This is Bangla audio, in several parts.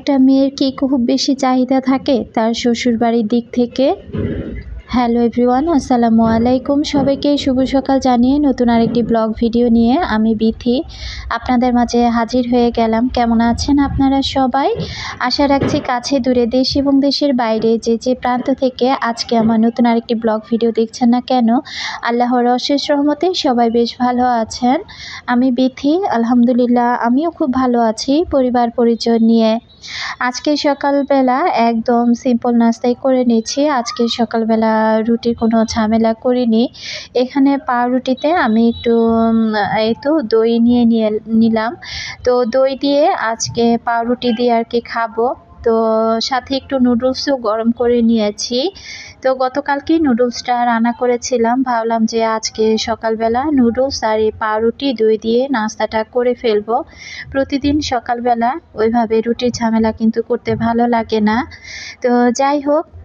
একটা মেয়ের কি খুব বেশি চাহিদা থাকে তার শ্বশুরবাড়ির দিক থেকে? হ্যালো এভরিওয়ান, আসসালামু আলাইকুম সবাইকে। শুভ সকাল জানিয়ে নতুন আরেকটি ব্লগ ভিডিও নিয়ে আমি বিথি। আপনাদের মাঝে হাজির হয়ে গেলাম। কেমন আছেন আপনারা সবাই? আশা রাখছি কাছে দূরে দেশ এবং দেশের বাইরে যে যে প্রান্ত থেকে আজকে আমার নতুন আরেকটি ব্লগ ভিডিও দেখছেন না কেন, আল্লাহর অশেষ রহমতে সবাই বেশ ভালো আছেন। আমি বিথি, আলহামদুলিল্লাহ আমিও খুব ভালো আছি পরিবার পরিচয় নিয়ে। আজকে সকালবেলা একদম সিম্পল নাস্তাই করে নিচ্ছি আজকে সকালবেলা রুটির কোনো ঝামেলা করিনি। এখানে পাউরুটিতে আমি একটু এই তো দই নিয়ে নিয়ে নিলাম। তো দই দিয়ে আজকে পাউরুটি দিয়ে আর কি খাব। তো সাথে একটু নুডলসও গরম করে নিয়েছি। তো গতকালকেই নুডলসটা রান্না করেছিলাম। ভাবলাম যে আজকে সকালবেলা নুডলস আর এই পাউরুটি, দই দিয়ে নাস্তাটা করে ফেলব। প্রতিদিন সকালবেলা ওইভাবে রুটির ঝামেলা কিন্তু করতে ভালো লাগে না। তো যাই হোক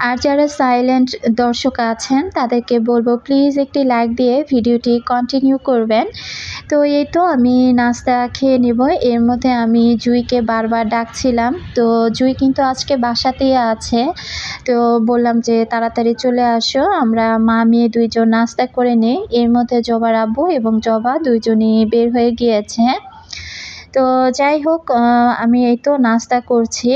আর যারা সাইলেন্ট দর্শক আছেন, তাদেরকে বলব প্লিজ একটি লাইক দিয়ে ভিডিওটি কন্টিনিউ করবেন। তো এই তো আমি নাস্তা খেয়ে নেব। এর মধ্যে আমি জুইকে বারবার ডাকছিলাম। তো জুই কিন্তু আজকে বাসাতেই আছে। তো বললাম যে তাড়াতাড়ি চলে আসো। আমরা মা, মেয়ে দুইজন নাস্তা করে নেই। এর মধ্যে জবার আব্বু এবং জবা দুইজনই বের হয়ে গিয়েছে। তো যাই হোক আমি এই তো নাস্তা করছি।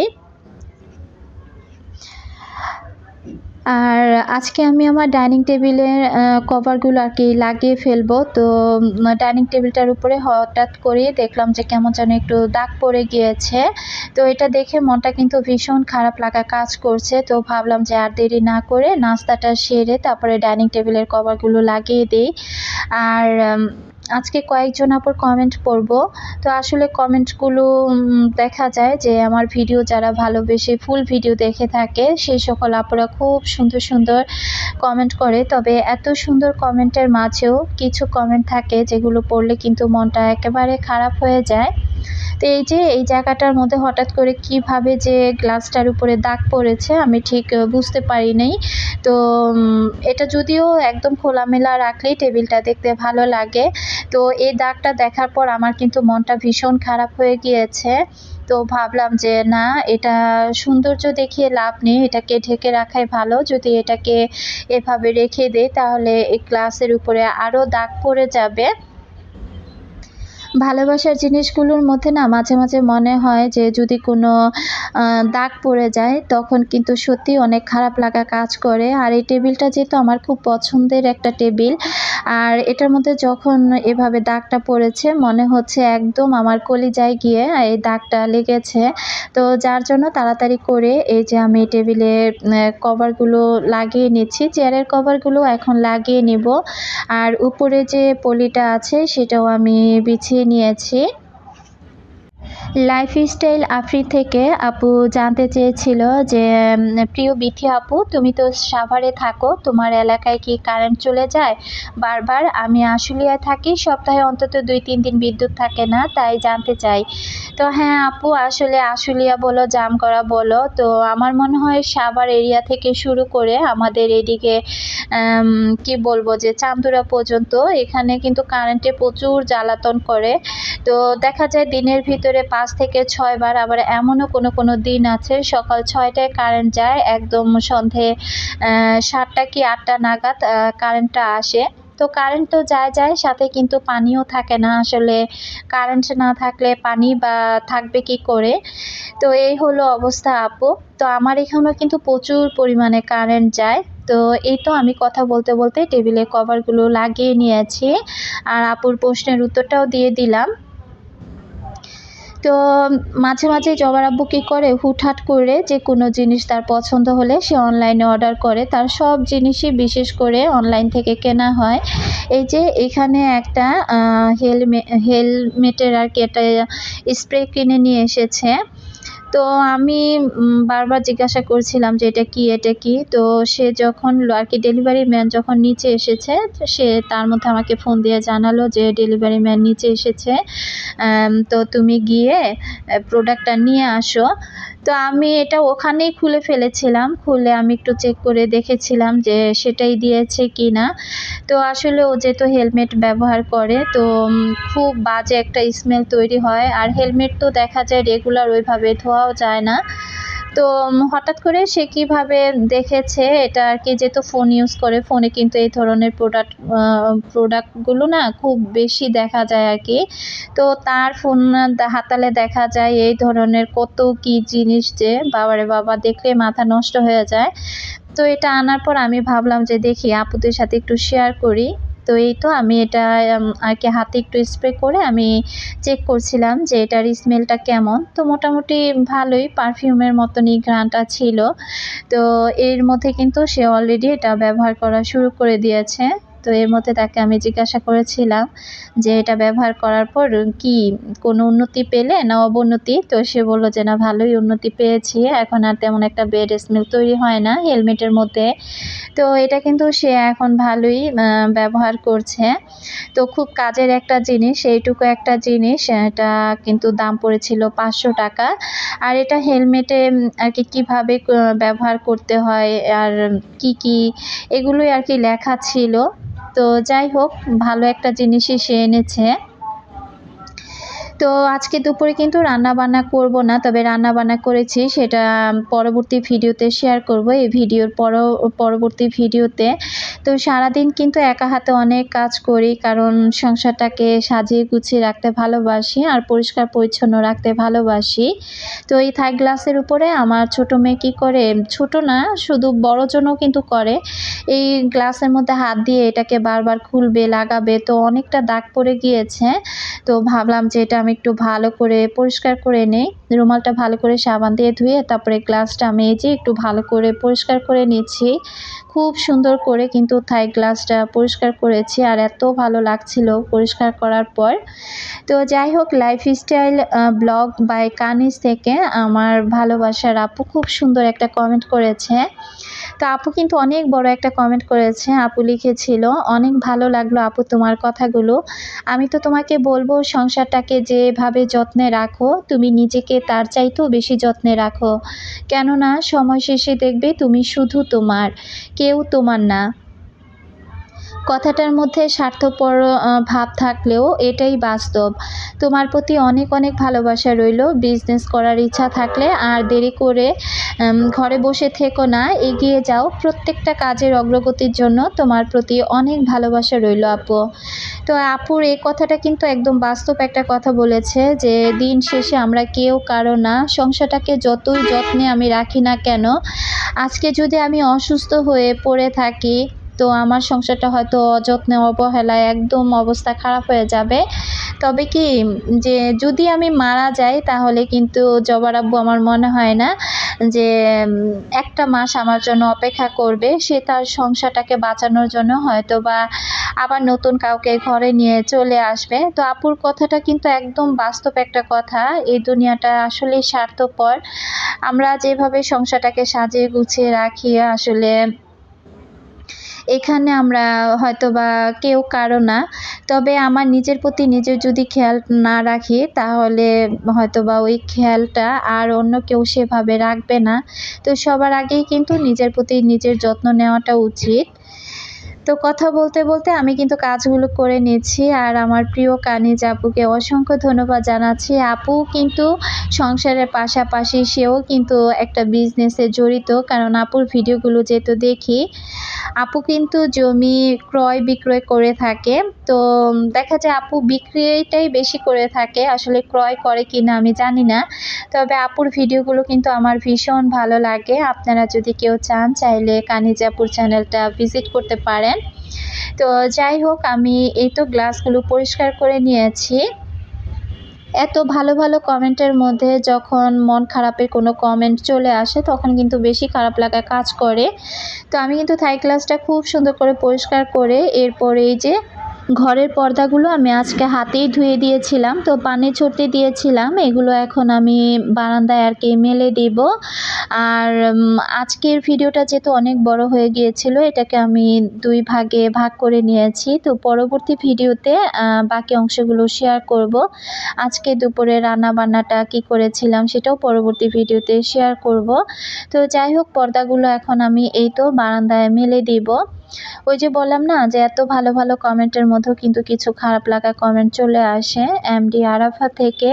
আর আজকে আমি আমার ডাইনিং টেবিলের কভারগুলো আর কি লাগিয়ে ফেলব। তো ডাইনিং টেবিলটার উপরে হঠাৎ করে দেখলাম যে কেমন যেন একটু দাগ পড়ে গিয়েছে। তো এটা দেখে মনটা কিন্তু ভীষণ খারাপ লাগা কাজ করছে। তো ভাবলাম যে আর দেরি না করে নাস্তাটা সেরে তারপরে ডাইনিং টেবিলের কভারগুলো লাগিয়ে দিই। আর আজকে কয়েকজন আপর কমেন্ট পড়ব। তো আসলে কমেন্টগুলো দেখা যায় যে আমার ভিডিও যারা ভালোবেসে ফুল ভিডিও দেখে থাকে, সেই সকল আপুরা খুব সুন্দর সুন্দর কমেন্ট করে। তবে এত সুন্দর কমেন্টের মাঝেও কিছু কমেন্ট থাকে যেগুলো পড়লে কিন্তু মনটা একেবারে খারাপ হয়ে যায়। তো এই যে এই জায়গাটার মধ্যে হঠাৎ করে কীভাবে যে গ্লাসটার উপরে দাগ পড়েছে, আমি ঠিক বুঝতে পারি নাই। তো এটা যদিও একদম খোলামেলা রাখলেই টেবিলটা দেখতে ভালো লাগে। তো এই দাগটা দেখার পর আমার কিন্তু মনটা ভীষণ খারাপ হয়ে গিয়েছে। তো ভাবলাম যে, না, এটা সৌন্দর্য দেখিয়ে লাভ নেই, এটাকে ঢেকে রাখাই ভালো। যদি এটাকে এভাবে রেখে দেয় তাহলে এই গ্লাসের উপরে আরও দাগ পড়ে যাবে। ভালোবাসার জিনিসগুলোর মধ্যে না মাঝে মাঝে মনে হয় যে যদি কোনো দাগ পড়ে যায় তখন কিন্তু সত্যি অনেক খারাপ লাগা কাজ করে। আর এই টেবিলটা যেহেতু আমার খুব পছন্দের একটা টেবিল, আর এটার মধ্যে যখন এভাবে দাগটা পড়েছে মনে হচ্ছে একদম আমার কলিজায় গিয়ে এই দাগটা লেগেছে। তো যার জন্য তাড়াতাড়ি করে এই যে আমি টেবিলের কভারগুলো লাগিয়ে নিচ্ছি। চেয়ারের কভারগুলো এখন লাগিয়ে নিব। আর উপরে যে পলিটা আছে সেটাও আমি বিছিয়ে নিয়েছি। লাইফস্টাইল আফ্রি থেকে আপু জানতে চেয়েছিল যে প্রিয় বিথি আপু, তুমি তো সাভারে থাকো, তোমার এলাকায় কি কারেন্ট চলে যায়? বারবার আমি আশুলিয়ায় থাকি, সপ্তাহে অন্তত দুই তিন দিন বিদ্যুৎ থাকে না, তাই জানতে চাই। তো হ্যাঁ আপু, আসলে আশুলিয়া বলো, জামগড়া বলো, তো আমার মনে হয় সাভার এরিয়া থেকে শুরু করে আমাদের এদিকে কি বলব যে, চান্দুরা পর্যন্ত এখানে কিন্তু কারেন্টে প্রচুর জ্বালাতন করে। তো দেখা যায় দিনের ভিতরে পাঁচ থেকে ছয়বার আবার এমনও কোনো কোনো দিন আছে সকাল ছয়টায় কারেন্ট যায়, একদম সন্ধে সাতটা কি আটটা নাগাদ কারেন্টটা আসে। তো কারেন্ট তো যায় যায়, সাথে কিন্তু পানিও থাকে না। আসলে কারেন্ট না থাকলে পানি বা থাকবে কি করে? তো এই হলো অবস্থা আপু। তো আমার এখানেও কিন্তু প্রচুর পরিমাণে কারেন্ট যায়। তো এই তো আমি কথা বলতে বলতে টেবিলের কভারগুলো লাগিয়ে নিয়েছি। আর আপুর প্রশ্নের উত্তরটাও দিয়ে দিলাম। তো মাঝে মাঝে জবার আব্বু কী করে? হুটহাট করে যে কোনো জিনিস তার পছন্দ হলে সে অনলাইনে অর্ডার করে। তার সব জিনিসই বিশেষ করে অনলাইন থেকে কেনা হয়। এই যে এখানে একটা হেলমে হেলমেটের আর কি একটা স্প্রে কিনে নিয়ে এসেছে। তো আমি বারবার জিজ্ঞাসা করছিলাম যে এটা কি এটা কি? তো সে যখন আর কি ডেলিভারি ম্যান যখন নিচে এসেছে, সে তার মধ্যে আমাকে ফোন দিয়ে জানালো যে ডেলিভারি ম্যান নিচে এসেছে। তো তুমি গিয়ে প্রোডাক্টটা নিয়ে আসো। তো আমি এটা ওখানেই খুলে ফেলেছিলাম। খুলে আমি একটু চেক করে দেখেছিলাম যে সেটাই দিয়েছে কি না তো আসলে ও যেহেতু হেলমেট ব্যবহার করে, তো খুব বাজে একটা স্মেল তৈরি হয়। আর হেলমেট তো দেখা যায় রেগুলার ওইভাবে ধোয়াও যায় না। তো হঠাৎ করে সে কীভাবে দেখেছে এটা আর কি? যেহেতু ফোন ইউজ করে ফোনে কিন্তু এই ধরনের প্রোডাক্ট প্রোডাক্টগুলো না খুব বেশি দেখা যায় আর কি। তো তার ফোন হাতালে দেখা যায় এই ধরনের কত কি জিনিস যে, বাবারে বাবা, দেখলে মাথা নষ্ট হয়ে যায়। তো এটা আনার পর আমি ভাবলাম যে, দেখি, আপুদের সাথে একটু শেয়ার করি। তো এই তো আমি এটা আর কি হাতে একটু স্প্রে করে আমি চেক করছিলাম যে এটার স্মেলটা কেমন। তো মোটামুটি ভালোই পারফিউমের মতনই ঘ্রাণটা ছিল। তো এর মধ্যে কিন্তু সে অলরেডি এটা ব্যবহার করা শুরু করে দিয়েছে। তো এর মধ্যে তাকে আমি জিজ্ঞাসা করেছিলাম যে এটা ব্যবহার করার পর কি কোনো উন্নতি পেলে না অবনতি? তো সে বলল যে, না, ভালোই উন্নতি পেয়েছি। এখন আর তেমন একটা বেড স্মেল তৈরি হয় না হেলমেটের মধ্যে। তো এটা কিন্তু সে এখন ভালোই ব্যবহার করছে। তো খুব কাজের একটা জিনিস, এইটুকু একটা জিনিস, এটা কিন্তু দাম পড়েছিল পাঁচশো টাকা। আর এটা হেলমেটে আর কি কীভাবে ব্যবহার করতে হয়, আর কি কি, এগুলোই আর কি লেখা ছিল। তো যাই হোক, ভালো একটা জিনিসই সে এনেছে। তো আজকে দুপুরে কিন্তু রান্না বান্না করব না, তবে রান্না বান্না করেছি, সেটা পরবর্তী ভিডিওতে শেয়ার করব। এই ভিডিওর পর পরবর্তী ভিডিওতে। তো সারাদিন কিন্তু একা হাতে অনেক কাজ করি, কারণ সংসারটাকে সাজিয়ে গুছিয়ে রাখতে ভালোবাসি আর পরিষ্কার পরিচ্ছন্ন রাখতে ভালোবাসি। তো এই থাই গ্লাসের উপরে আমার ছোট মেয়ে কী করে, ছোট না, শুধু বড় জনও কিন্তু করে। এই গ্লাসের মধ্যে হাত দিয়ে এটাকে বারবার খুলবে, লাগাবে, তো অনেকটা দাগ পড়ে গিয়েছে। তো ভাবলাম যে এটা আমি একটু ভালো করে পরিষ্কার করে নেই। রুমালটা ভালো করে সাবান দিয়ে ধুয়ে তারপরে গ্লাসটা আমি যে একটু ভালো করে পরিষ্কার করে নিচ্ছি। খুব সুন্দর করে কিন্তু থাই গ্লাসটা পরিষ্কার করেছি আর এত ভালো লাগছিল পরিষ্কার করার পর। তো যাই হোক লাইফস্টাইল ব্লগ বাই কানিজ থেকে আমার ভালোবাসার আপু খুব সুন্দর একটা কমেন্ট করেছে। তো আপু কিন্তু অনেক বড় একটা কমেন্ট করেছে, আপু লিখেছিল, অনেক ভালো লাগল আপু তোমার কথাগুলো। আমি তো তোমাকে বলব সংসারটাকে যেভাবে যত্নে রাখো, তুমি নিজেকে তার চাইতেও বেশি যত্নে রাখো। কেননা, সময় শেষে দেখবে তুমি শুধু তোমার, কেউ তোমার না। কথাটার মধ্যে স্বার্থপর ভাব থাকলেও এটাই বাস্তব। তোমার প্রতি অনেক অনেক ভালোবাসা রইল। বিজনেস করার ইচ্ছা থাকলে আর দেরি করে ঘরে বসে থেকো না, এগিয়ে যাও। প্রত্যেকটা কাজের অগ্রগতির জন্য তোমার প্রতি অনেক ভালোবাসা রইল, আপু। তো আপুর এই কথাটা কিন্তু একদম বাস্তব একটা কথা বলেছে যে, দিন শেষে আমরা কেউ, কারও না, সংসারটাকে যতই যত্নে আমি রাখি না কেন, আজকে যদি আমি অসুস্থ হয়ে পড়ে থাকি তো আমার সংসারটা হয়তো অযত্নে, অবহেলায় একদম অবস্থা খারাপ হয়ে যাবে। তবে কি, যে যদি আমি মারা যাই, তাহলে কিন্তু জবার আব্বু আমার মনে হয় না যে একটা মাস আমার জন্য অপেক্ষা করবে। সে তার সংসারটাকে বাঁচানোর জন্য হয়তো বা আবার নতুন কাউকে ঘরে নিয়ে চলে আসবে। তো আপুর কথাটা কিন্তু একদম বাস্তব একটা কথা। এই দুনিয়াটা আসলেই স্বার্থপর। আমরা যেভাবে সংসারটাকে সাজিয়ে গুছিয়ে রাখি, আসলে এখানে আমরা হয়তো বা কেউ কারও না। তবে আমার নিজের প্রতি নিজের যদি খেয়াল না রাখি, তাহলে হয়তো বা ওই খেয়ালটা আর অন্য কেউ সেভাবে রাখবে না। তো সবার আগেই কিন্তু নিজের প্রতি নিজের যত্ন নেওয়াটা উচিত। তো কথা বলতে বলতে আমি কিন্তু কাজগুলো করে নিচ্ছি আর আমার প্রিয় কানিজ আপুকে অসংখ্য ধন্যবাদ জানাচ্ছি। আপু কিন্তু সংসারের পাশাপাশি সেও কিন্তু একটা বিজনেসে জড়িত, কারণ আপুর ভিডিওগুলো যেহেতু দেখি, আপু কিন্তু জমি ক্রয় বিক্রয় করে থাকে। তো দেখা যায় আপু বিক্রিটাই বেশি করে থাকে, আসলে ক্রয় করে কি না আমি জানি না। তবে আপুর ভিডিওগুলো কিন্তু আমার ভীষণ ভালো লাগে। আপনারা যদি কেউ চান, চাইলে কানিজ আপুর চ্যানেলটা ভিজিট করতে পারেন। তো যাই হোক, আমি এই তো গ্লাসগুলো পরিষ্কার করে নিয়েছি। এত ভালো ভালো কমেন্টের মধ্যে যখন মন খারাপের কোনো কমেন্ট চলে আসে, তখন কিন্তু বেশি খারাপ লাগা কাজ করে। তো আমি কিন্তু থাই গ্লাসটা খুব সুন্দর করে পরিষ্কার করে, এরপরে এই যে ঘরের পর্দাগুলো আমি আজকে হাতেই ধুয়ে দিয়েছিলাম। তো পানি ছড়তে দিয়েছিলাম। এগুলো এখন আমি বারান্দায় আর কি মেলে দিব। আর আজকের ভিডিওটা যেহেতু অনেক বড় হয়ে গিয়েছিল, এটাকে আমি দুই ভাগে ভাগ করে নিয়েছি। তো পরবর্তী ভিডিওতে বাকি অংশগুলো শেয়ার করব। আজকে দুপুরে রান্না বান্নাটা কি করেছিলাম সেটাও পরবর্তী ভিডিওতে শেয়ার করব। তো যাই হোক, পর্দাগুলো এখন আমি এই তো বারান্দায় মেলে দিব। ওই যে বললাম না যে এত ভালো ভালো কমেন্টের মধ্যেও কিন্তু কিছু খারাপ লাগা কমেন্ট চলে আসে। এমডি আরাফা থেকে,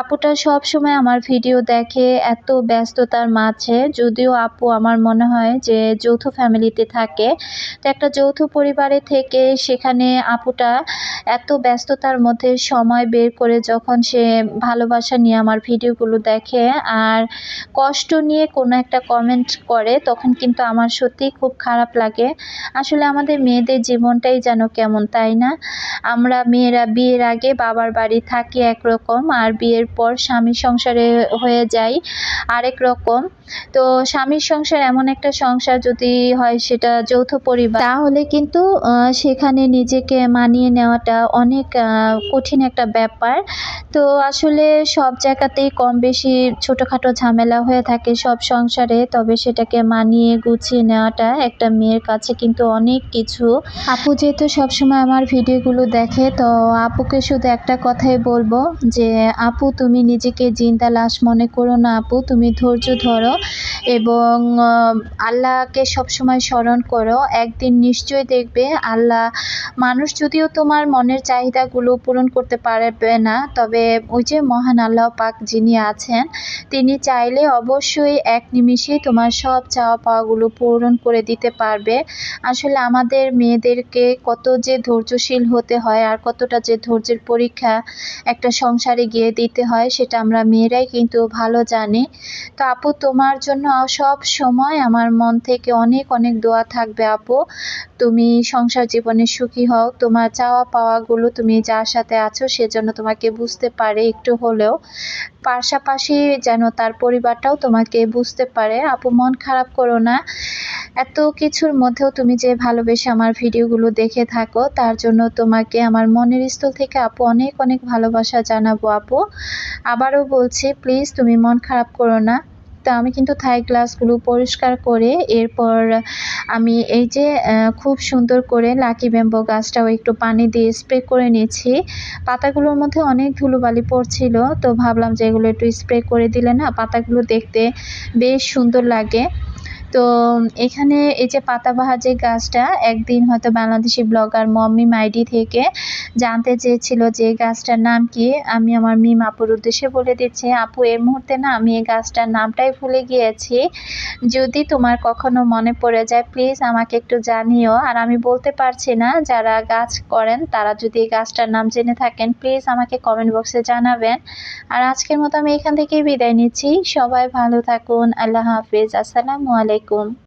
আপুটা সব সময় আমার ভিডিও দেখে এত ব্যস্ততার মাঝে, যদিও আপু আমার মনে হয় যে যৌথ ফ্যামিলিতে থাকে, তো একটা যৌথ পরিবারে থেকে সেখানে আপুটা এত ব্যস্ততার মধ্যে সময় বের করে যখন সে ভালোবাসা নিয়ে আমার ভিডিওগুলো দেখে আর কষ্ট নিয়ে কোনো একটা কমেন্ট করে, তখন কিন্তু আমার সত্যিই খুব খারাপ লাগে। আসলে আমাদের মেয়েদের জীবনটাই যেন কেমন, তাই না? আমরা মেয়েরা বিয়ের আগে বাবার বাড়ি থাকি একরকম, আর বিয়ের পর স্বামী সংসারে হয়ে যাই আরেক রকম। তো স্বামীর সংসার এমন একটা সংসার যদি হয় সেটা যৌথ পরিবার, তাহলে কিন্তু সেখানে নিজেকে মানিয়ে নেওয়াটা অনেক কঠিন একটা ব্যাপার। তো আসলে সব জায়গাতেই কম বেশি ছোটোখাটো ঝামেলা হয়ে থাকে সব সংসারে, তবে সেটাকে মানিয়ে গুছিয়ে নেওয়াটা একটা মেয়ের কাছে কিন্তু অনেক কিছু। আপু যেহেতু সবসময় আমার ভিডিওগুলো দেখে, তো আপুকে শুধু একটা কথাই বলব যে, আপু তুমি নিজেকে জিন্দা লাশ মনে করো না আপু, তুমি ধৈর্য ধরো। এবং আল্লাহকে সবসময় স্মরণ করো। একদিন নিশ্চয়ই দেখবে আল্লাহ, মানুষ যদিও তোমার মনের চাহিদাগুলো পূরণ করতে পারবে না, তবে ওই যে মহান আল্লাহ পাক যিনি আছেন, তিনি চাইলে অবশ্যই এক নিমিষেই তোমার সব চাওয়া পাওয়াগুলো পূরণ করে দিতে পারবে। আসলে আমাদের মেয়েদেরকে কত যে ধৈর্যশীল হতে হয় আর কতটা যে ধৈর্যের পরীক্ষা একটা সংসারে গিয়ে দিতে হয়, সেটা আমরা মেয়েরাই কিন্তু ভালো জানি। তো আপু, তোমার জন্য সব সময় আমার মন থেকে অনেক অনেক দোয়া থাকবে, আপু। তুমি সংসার জীবনে সুখী হও। তোমার চাওয়া পাওয়াগুলো তুমি যার সাথে আছো সেজন্য তোমাকে বুঝতে পারে একটু হলেও। পাশাপাশি যেন তার পরিবারটাও তোমাকে বুঝতে পারে। আপু, মন খারাপ করো না। এত কিছুর মধ্যেও তুমি যে ভালোবেসে আমার ভিডিওগুলো দেখে থাকো, তার জন্য তোমাকে আমার মনের স্থল থেকে আপু অনেক অনেক ভালোবাসা জানাব, আপু। আবারও বলছি প্লিজ তুমি মন খারাপ করো না। তো আমি কিন্তু থাই গ্লাসগুলো পরিষ্কার করে এরপর আমি এই যে খুব সুন্দর করে লাকি ব্যাম্বো গাছটাও একটু পানি দিয়ে স্প্রে করে নিয়েছি। পাতাগুলোর মধ্যে অনেক ধুলোবালি পড়ছিল, তো ভাবলাম যে এগুলো একটু স্প্রে করে দিলে না পাতাগুলো দেখতে বেশ সুন্দর লাগে। তো এখানে এই যে পাতাবাহার যে গাছটা, একদিন হয়তো বাংলাদেশি ব্লগার মম্মি মাইডি থেকে জানতে চেয়েছিল যে এই গাছটার নাম কি। আমি আমার মিম আপুর উদ্দেশ্যে বলে দিচ্ছি, আপু এর মুহূর্তে না আমি এই গাছটার নামটাই ভুলে গিয়েছি। যদি তোমার কখনো মনে পড়ে যায় প্লিজ আমাকে একটু জানিও। আর আমি বলতে পারছি না, যারা গাছ করেন, তারা যদি এই গাছটার নাম জেনে থাকেন প্লিজ আমাকে কমেন্ট বক্সে জানাবেন। আর আজকের মতো আমি এখান থেকেই বিদায় নিচ্ছি। সবাই ভালো থাকুন, আল্লাহ হাফিজ। আসসালামু আলাইকুম